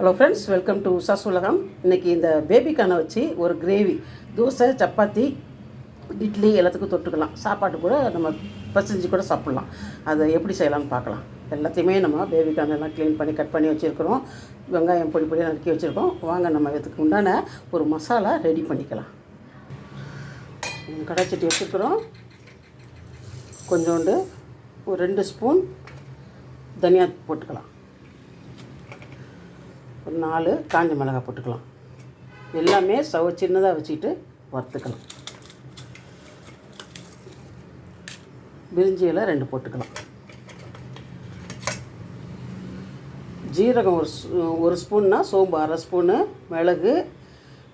Hello friends welcome to Usha's உலகம் இன்றைக்கி இந்த பேபிக்கான வச்சு ஒரு கிரேவி தோசை சப்பாத்தி இட்லி எல்லாத்துக்கும் தொட்டுக்கலாம். சாப்பாட்டு கூட நம்ம பசஞ்சு கூட சாப்பிட்லாம். அதை எப்படி செய்யலாம்னு பார்க்கலாம். எல்லாத்தையுமே நம்ம பேபிக்கான எல்லாம் க்ளீன் பண்ணி கட் பண்ணி வச்சுருக்கிறோம். வெங்காயம் பொடி பொடி நறுக்கி வச்சுருக்கோம். வாங்க நம்ம இதுக்கு உண்டான ஒரு மசாலா ரெடி பண்ணிக்கலாம். கடாச்சட்டி வச்சுருக்குறோம். கொஞ்சோண்டு ஒரு ரெண்டு ஸ்பூன் தனியா போட்டுக்கலாம். ஒரு நாலு காஞ்ச மிளகாய் போட்டுக்கலாம். எல்லாமே சவ சின்னதாக வச்சுக்கிட்டு வறுத்துக்கலாம். பிரிஞ்சி இலை ரெண்டு போட்டுக்கலாம். ஜீரகம் ஒரு ஒரு ஸ்பூன்னா சோம்பு அரை ஸ்பூனு மிளகு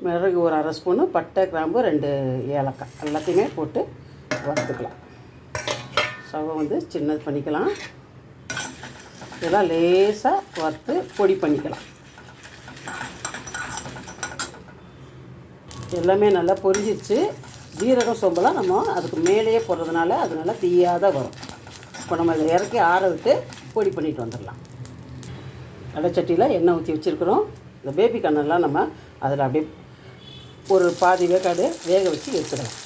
மிளகு ஒரு அரை ஸ்பூனு பட்டை கிராம்பு ரெண்டு ஏலக்காய் எல்லாத்தையுமே போட்டு வறுத்துக்கலாம். சவை வந்து சின்னது பண்ணிக்கலாம். இதெல்லாம் லேசாக வறுத்து பொடி பண்ணிக்கலாம். எல்லாமே நல்லா பொரிஞ்சிருச்சு. ஜீரகம் சோம்பெல்லாம் நம்ம அதுக்கு மேலேயே போடுறதுனால அது நல்லா தீயாத வரும். இப்போ நம்ம இதை இறக்கி ஆற விட்டு பொடி பண்ணிட்டு வந்துடலாம். அடைச்சட்டியில் எண்ணெய் ஊற்றி வச்சுருக்குறோம். இந்த பேபி கண்ணெல்லாம் நம்ம அதில் அப்படியே ஒரு பாதி வேக்காடு வேக வச்சு எடுத்துக்கலாம்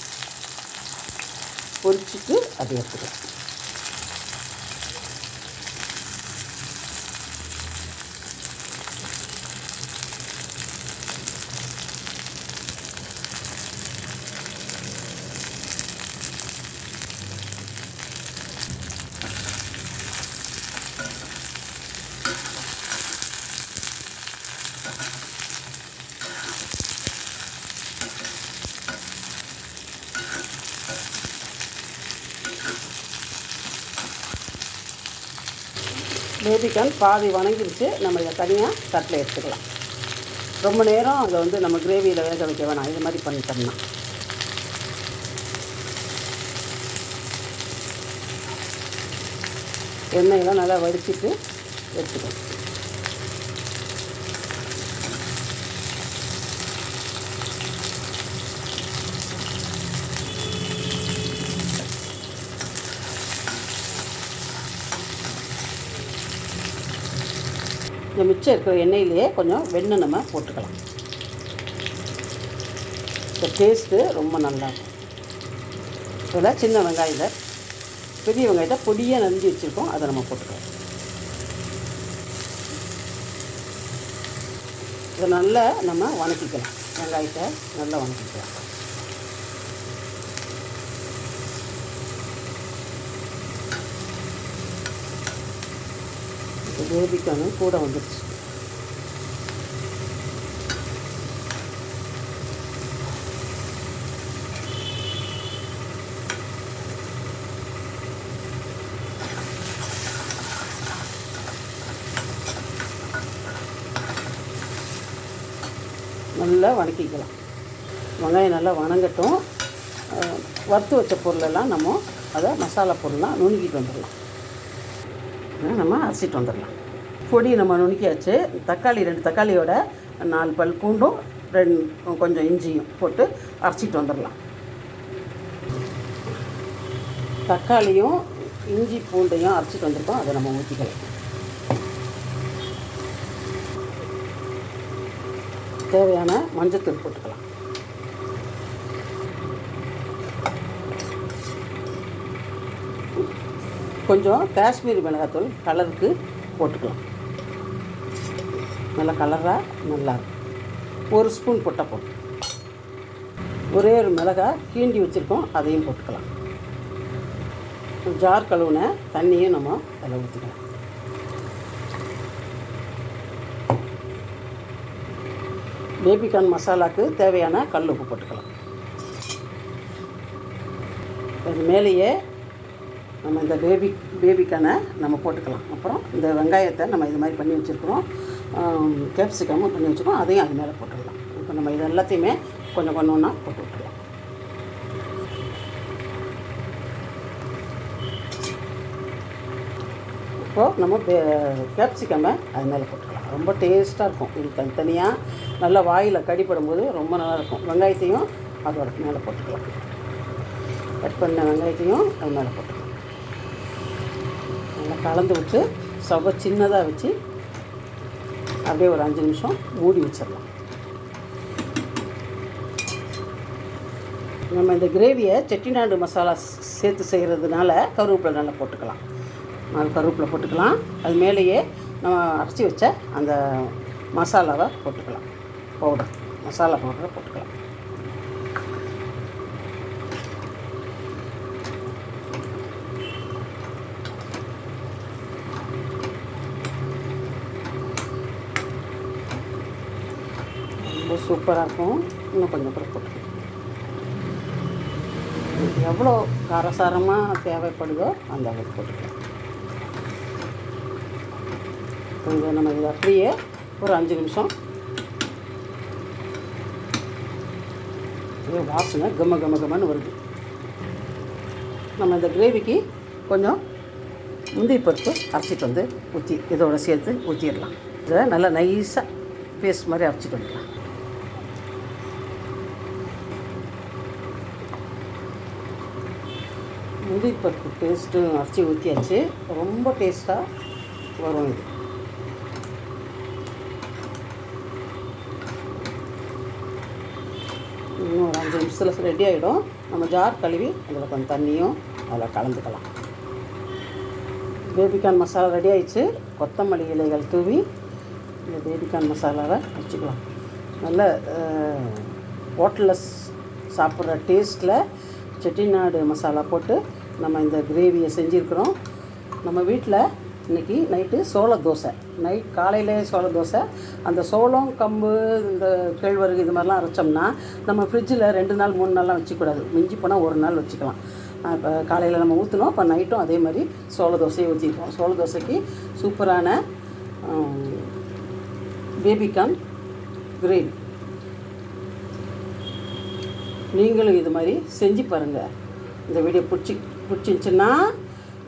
பொரிச்சிட்டு அதை எடுத்துக்கலாம். பேபிகார்ன் பாதி வணங்கிருச்சு நம்ம இதை தனியாக தட்டில் எடுத்துக்கலாம். ரொம்ப நேரம் அதை வந்து நம்ம கிரேவியில் வேக வைக்க வேணாம். இது மாதிரி பண்ணிட்டோம்னா. எண்ணெயெல்லாம் நல்லா வடிச்சிட்டு எடுத்துக்கணும் இந்த மிச்சம் இருக்கிற எண்ணெயிலேயே கொஞ்சம் வெண்ணெய் நம்ம போட்டுக்கலாம். இந்த டேஸ்ட்டு ரொம்ப நல்லாயிருக்கும் இதில் சின்ன வெங்காயத்தை பெரிய வெங்காயத்தை பொடியாக நறுக்கி வச்சுருக்கோம். அதை நம்ம போட்டுக்கலாம். இதை நல்லா நம்ம வணக்கிக்கலாம். வெங்காயத்தை நல்லா வணக்கிக்கலாம். இப்போ பேபிக்கான கூட வந்துடுச்சு நல்லா வணக்கிக்கலாம். வெங்காயம் நல்லா வணங்கட்டும். வறுத்து வச்ச பொருளெல்லாம் நம்ம அதை மசாலா பொருள்லாம் நுணுக்கிட்டு வந்துடலாம். நம்ம அரைச்சிட்டு வந்துடலாம். பொடி நம்ம நுணுக்கியாச்சு. தக்காளி ரெண்டு தக்காளியோட நாலு பல் பூண்டும் ரெண்டு கொஞ்சம் இஞ்சியும் போட்டு அரைச்சிட்டு வந்துடலாம். தக்காளியும் இஞ்சி பூண்டையும் அரைச்சிட்டு வந்திருக்கோம். அதை நம்ம ஊற்றிக்கலாம் தேவையான மஞ்சத்தூள் போட்டுக்கலாம். கொஞ்சம் காஷ்மீரி மிளகாத்தூள் கலருக்கு போட்டுக்கலாம். நல்லா கலராக நல்லா இருக்கும். ஒரு ஸ்பூன் போட்டால் போதும். ஒரே ஒரு மிளகாய் கீண்டி வச்சுருக்கோம் அதையும் போட்டுக்கலாம். ஜார் கழுவுன தண்ணியும் நம்ம அதில் ஊற்றிக்கலாம் பேபிகார்ன் மசாலாவுக்கு தேவையான கல் உப்பு போட்டுக்கலாம். அது மேலேயே நம்ம இந்த பேபி பேபிக்கான நம்ம போட்டுக்கலாம். அப்புறம் இந்த வெங்காயத்தை நம்ம இது மாதிரி பண்ணி வச்சுருக்குறோம். கேப்சிகமும் பண்ணி வச்சுருக்கோம். அதையும் அது மேலே போட்டுடலாம். இப்போ நம்ம இது எல்லாத்தையுமே கொஞ்சம் கொஞ்சம் ஒன்றா போட்டு விட்டுருலாம் இப்போது நம்ம கேப்சிகமை அது மேலே போட்டுக்கலாம். ரொம்ப டேஸ்ட்டாக இருக்கும். இது தனித்தனியாக நல்லா வாயில் கடிப்படும் போது ரொம்ப நல்லாயிருக்கும் வெங்காயத்தையும் அதோட மேலே போட்டுக்கலாம். கட் பண்ண வெங்காயத்தையும் அது மேலே போட்டுக்கலாம். கலந்து விட்டு சவ சின்னதாக வச்சு அப்படியே ஒரு அஞ்சு நிமிஷம் மூடி வச்சிடலாம். நம்ம இந்த கிரேவியை செட்டிநாடு மசாலா சேர்த்து செய்கிறதுனால கருவேப்பிலை நல்லா போட்டுக்கலாம். நாலு கருவேப்பிலை போட்டுக்கலாம். அது மேலேயே நம்ம அரைச்சி வச்ச அந்த மசாலாவை போட்டுக்கலாம். பவுடர் மசாலா பவுடரை போட்டுக்கலாம். ரொம்ப சூப்பராக இருக்கும். இன்னும் கொஞ்சம் கூட போட்டுக்கலாம் எவ்வளோ காரசாரமாக தேவைப்படுதோ அந்த அளவுக்கு போட்டுக்கலாம். கொஞ்சம் நம்ம இது அப்படியே ஒரு அஞ்சு நிமிஷம் அப்படியே வாசனை கம கம கமன்னு வருது. நம்ம இந்த கிரேவிக்கு கொஞ்சம் முந்தி பருப்பு அரைச்சிட்டு வந்து ஊற்றி இதோட சேர்த்து ஊற்றிடலாம் இதை நல்லா நைஸாக பேஸ்ட் மாதிரி அரைச்சிட்டு வந்துடலாம். முந்திரி பருப்பு பேஸ்ட்டும் அரைச்சி ஊற்றியாச்சு ரொம்ப டேஸ்ட்டாக வரும் இது. இன்னும் ஒரு அஞ்சு நிமிஷத்தில் ரெடி ஆகிடும் நம்ம ஜார் கழுவி அதில் கொஞ்சம் தண்ணியும் அதில் கலந்துக்கலாம். பேபிகார்ன் மசாலா ரெடி ஆயிடுச்சு. கொத்தமல்லி இலைகள் தூவி இந்த பேபிகார்ன் மசாலாவை வச்சுக்கலாம் நல்ல ஹோட்டலில் சாப்பிட்ற டேஸ்ட்டில் செட்டிநாடு மசாலா போட்டு நம்ம இந்த கிரேவியை செஞ்சுருக்குறோம். நம்ம வீட்டில் இன்றைக்கி நைட்டு சோள தோசை. நைட் காலையிலே சோள தோசை. அந்த சோளம் கம்பு இந்த கேழ்வரகு இது மாதிரிலாம் அரைச்சோம்னா நம்ம ஃப்ரிட்ஜில் ரெண்டு நாள் மூணு நாள்லாம் வச்சுக்கூடாது. மிஞ்சி போனால் ஒரு நாள் வச்சுக்கலாம். இப்போ காலையில் நம்ம ஊற்றினோம் இப்போ நைட்டும் அதே மாதிரி சோள தோசையை ஊற்றிருக்கோம் சோள தோசைக்கு சூப்பரான பேபிகார்ன் கிரேவி நீங்களும் இது மாதிரி செஞ்சு பாருங்கள் இந்த வீடியோ பிடிச்சி பிடிச்சிருந்துச்சுன்னா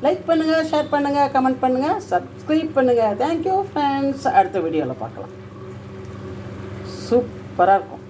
லைக் பண்ணுங்கள் ஷேர் பண்ணுங்கள் கமெண்ட் பண்ணுங்கள் சப்ஸ்கிரைப் பண்ணுங்கள் தேங்க்யூ ஃப்ரெண்ட்ஸ் அடுத்த வீடியோவில் பார்க்கலாம். சூப்பராக இருக்கும்.